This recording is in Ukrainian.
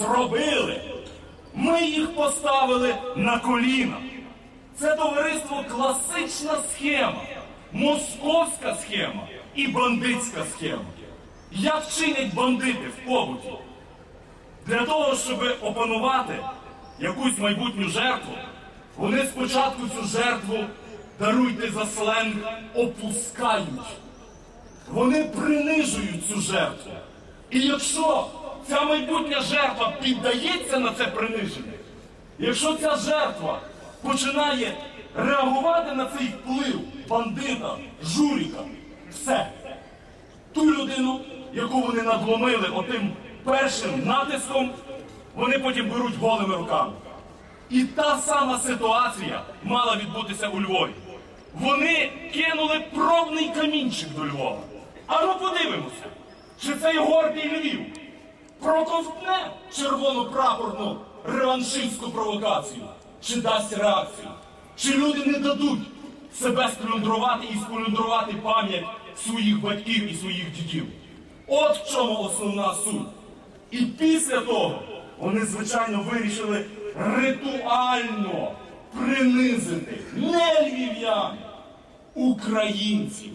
зробили. Ми їх поставили на коліна. Це товариство класична схема, московська схема і бандитська схема. Як чинять бандити в побуті? Для того, щоб опанувати якусь майбутню жертву, вони спочатку цю жертву, даруйте за сленг, опускають. Вони принижують цю жертву. І якщо ця майбутня жертва піддається на це приниження, якщо ця жертва починає реагувати на цей вплив бандита, журіка, все, ту людину, яку вони надломили отим першим натиском, вони потім беруть голими руками. І та сама ситуація мала відбутися у Львові. Вони кинули пробний камінчик до Львова. А ну подивимося, чи цей гордий Львів проковтне червону прапорну реваншистську провокацію, чи дасть реакцію, чи люди не дадуть себе сплюндрувати і сплюндрувати пам'ять своїх батьків і своїх дідів. От в чому основна суть. І після того вони, звичайно, вирішили ритуально принизити не львів'ян, українців.